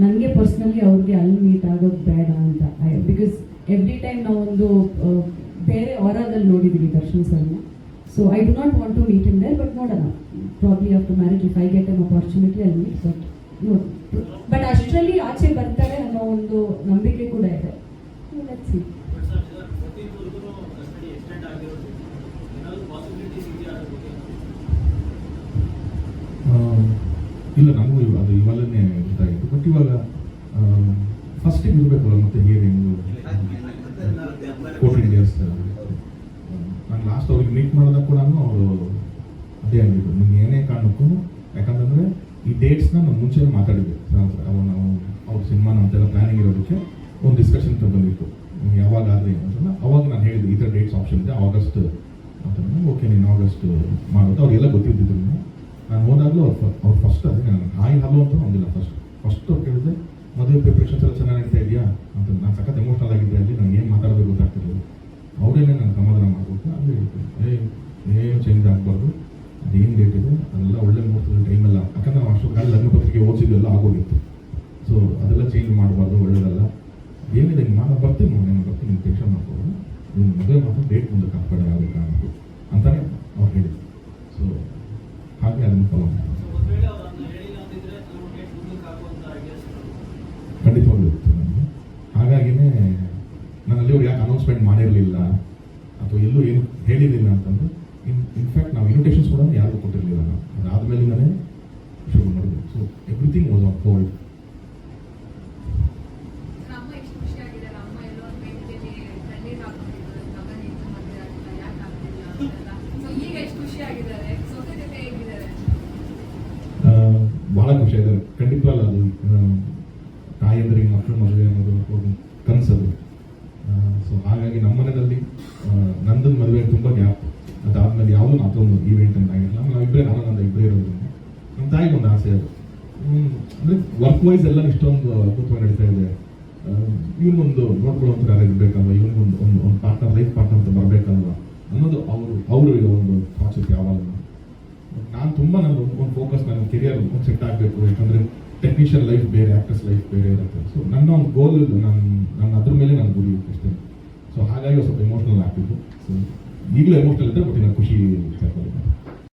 ನನಗೆ ಪರ್ಸ್ನಲಿ ಅವ್ರಿಗೆ ಅಲ್ಲಿ ಮೀಟ್ ಆಗೋದು ಬೇಡ ಅಂತ. ಬಿಕಾಸ್ ಎವ್ರಿ ಟೈಮ್ ನಾವೊಂದು ಬೇರೆ ಆರಾದಲ್ಲಿ ನೋಡಿದ್ದೀವಿ ದರ್ಶನ್ ಸರ್ನ. So I do not want to meet in there but ನೋಡೋಣ. Probably after marriage if I get an opportunity ಅಲ್ಲಿ ಮೀಟ್ ಬಟ್ ಬಟ್ ಅಷ್ಟರಲ್ಲಿ ಆಚೆ ಬರ್ತಾರೆ ಅನ್ನೋ ಒಂದು ನಂಬಿಕೆ ಕೂಡ ಇದೆ. ಇಲ್ಲ ನನಗೂ ಇವ- ಅದು ಇವಾಗ ಫಸ್ಟಿಗೆ ಇರಬೇಕಲ್ಲ ಮತ್ತೆ ಹಿಯರಿಂಗು ಫೋರ್ಟೀನ್ ನಾನು ಲಾಸ್ಟ್ ಅವ್ರಿಗೆ ಮೀಟ್ ಮಾಡಿದಾಗ ಕೂಡ ಅವರು ಅದೇ ಅಂದಿದ್ರು ನಿಮ್ಗೆ ಏನೇ ಕಾರಣಕ್ಕೂ, ಯಾಕಂತಂದರೆ ಈ ಡೇಟ್ಸ್ನ ನಾನು ಮುಂಚೆ ಮಾತಾಡಿದ್ದೆ. ನಾವು ಅವ್ರ ಸಿನಿಮಾ ಅಂತೆಲ್ಲ ಪ್ಲಾನಿಂಗ್ ಇರೋದಕ್ಕೆ ಒಂದು ಡಿಸ್ಕಷನ್ ಬಂದಿತ್ತು ಯಾವಾಗ ಆದರೆ ಅಂತಂದ್ರೆ ಅವಾಗ ನಾನು ಹೇಳಿದೆ ಈ ಥರ ಡೇಟ್ಸ್ ಆಪ್ಷನ್ ಇದೆ ಆಗಸ್ಟ್ ಅಂತಂದ್ರೆ ಓಕೆ ನೀನು ಆಗಸ್ಟ್ ಮಾಡೋದು ಅವ್ರಿಗೆಲ್ಲ ಗೊತ್ತಿದ್ದಿದ್ರು ನಾನು ಹೋದಾಗಲೂ ಅವ್ರು ಫ- ಅವ್ರು ಫಸ್ಟ್ ಅದೇ ನಾನು ಹಾಯ್ ಹಲೋ ಅಂತ ಒಂದಿಲ್ಲ ಫಸ್ಟ್ ಫಸ್ಟ್ ಅವ್ರು ಕೇಳಿದೆ ಮದುವೆ ಪ್ರಿಪ್ರೇಷನ್ಸ್ ಎಲ್ಲ ಚೆನ್ನಾಗಿ ಇದೆಯಾ? ಅಂತ ನಾನು ಸಖತ್ ಎಮೋಷನಲ್ ಆಗಿದ್ದೆ ಅಲ್ಲಿ ನನಗೆ ಏನು ಮಾತಾಡೋದು ಗೊತ್ತಾಗ್ತಿರಲಿಲ್ಲ. ಅವರೇನೆ ನಾನು ಸಮಾಧಾನ ಮಾಡಬೇಕು ಅಲ್ಲಿ ಏ ಏನು ಚೇಂಜ್ ಆಗಬಾರ್ದು. ಅದೇನು ಡೇಟ್ ಇದೆ? ಅದೆಲ್ಲ ಒಳ್ಳೆ ಮುಹೂರ್ತದ ಟೈಮೆಲ್ಲ ಯಾಕಂದ್ರೆ ನಾವು ಅಷ್ಟು ಕಾಲ ಲಗ್ನ ಪತ್ರಿಕೆ ಓದಿಸಿದ್ದೆಲ್ಲ ಆಗೋಗಿತ್ತು. ಸೊ ಅದೆಲ್ಲ ಚೇಂಜ್ ಮಾಡಬಾರ್ದು ಒಳ್ಳೆಯದಲ್ಲ ಏನಿದೆ ನಿಮ್ಮ ಮಾತು ಬರ್ತೀನಿ ನೋಡಿ ನಾನು ಬರ್ತೀನಿ ನೀವು ಟೆನ್ಷನ್ ಮಾಡ್ಬೋದು ನಿಮ್ಮ ಮದುವೆ ಮಾತ್ರ ಡೇಟ್ ಮುಂದೆ ಹಾಕ್ಬೇಡ ಆಗಬೇಕು ಅಂತಲೇ ಅವ್ರು ಹೇಳಿದ್ರು. ಸೊ ಹಾಗೆ ಅದನ್ನು ಫಾಲೋ ಮಾಡಿ ಖಂಡಿತವಾಗ್ಲೂ ಇರುತ್ತೆ ನನಗೆ ಹಾಗಾಗಿನೇ ನಾನು ಅಲ್ಲಿವ್ರು ಅನೌನ್ಸ್ಮೆಂಟ್ ಮಾಡಿರಲಿಲ್ಲ ಅಥವಾ ಎಲ್ಲೂ ಏನು ಹೇಳಿರಲಿಲ್ಲ ಅಂತಂದ್ರೆ ಇನ್ ಇನ್ಫ್ಯಾಕ್ಟ್ ನಾವು ಇನ್ವಿಟೇಷನ್ಸ್ ಕೂಡ ಯಾರಿಗೂ ಕೊಟ್ಟಿರಲಿಲ್ಲ ನಾವು. ಅದಾದಮೇಲಿಂದನೇ ಶುರು ಮಾಡಿದ್ವಿ. So everything was off hold ಅಮ್ಮ ಖುಷಿ ಖುಷಿಯಾಗಿದ್ದಾರೆ ಅಮ್ಮ ಎಲ್ಲೋ ತಾಯಿಯಂದ್ರಿಗೆ ಮಕ್ಕಳು ಕಣ್ಣೀರ್ ವರ್ಕ್ ವೈಸ್ ಎಲ್ಲ ಇಷ್ಟೊಂದು ಅದ್ಭುತವಾಗಿ ನಡೀತಾ ಇದೆ. ಇವನೊಂದು ನೋಡ್ಕೊಳ್ಳುವಂತ ಯಾರು ಬೇಕಲ್ವ ಇವನಿಗೊಂದು ಒಂದು ಒಂದು ಪಾರ್ಟ್ನರ್ ಲೈಫ್ ಪಾರ್ಟ್ನರ್ ಅಂತ ಬರಬೇಕಲ್ವ? ಅನ್ನೋದು ಅವರು ಅವರು ಒಂದು ಥಾಟ್ಸ್ ಇತ್ತು ಯಾವಾಗ ನಾನು ತುಂಬ ನನ್ನ ಒಂದು ಫೋಕಸ್ ನನ್ನ ಕೆರಿಯರ್ ಒಂದು ಸೆಟ್ ಆಗಬೇಕು. ಯಾಕಂದರೆ ಟೆಕ್ನಿಷಿಯನ್ ಲೈಫ್ ಬೇರೆ ಆ್ಯಕ್ಟರ್ಸ್ ಲೈಫ್ ಬೇರೆ ಇರುತ್ತೆ. ಸೊ ನನ್ನ ಒಂದು ಗೋಲ್ ನಾನು, ನನ್ನ ಅದ್ರ ಮೇಲೆ ನಾನು ಗುರಿ ಅಷ್ಟೇ. ಸೊ ಹಾಗಾಗಿ ಸ್ವಲ್ಪ ಎಮೋಷ್ನಲ್ ಆಗ್ತಿತ್ತು ಸೊ ಈಗಲೂ ಎಮೋಷ್ನಲ್ ಇದ್ದರೆ ಬಟ್ ಇನ್ನು ಖುಷಿ ವಿಚಾರದಲ್ಲಿ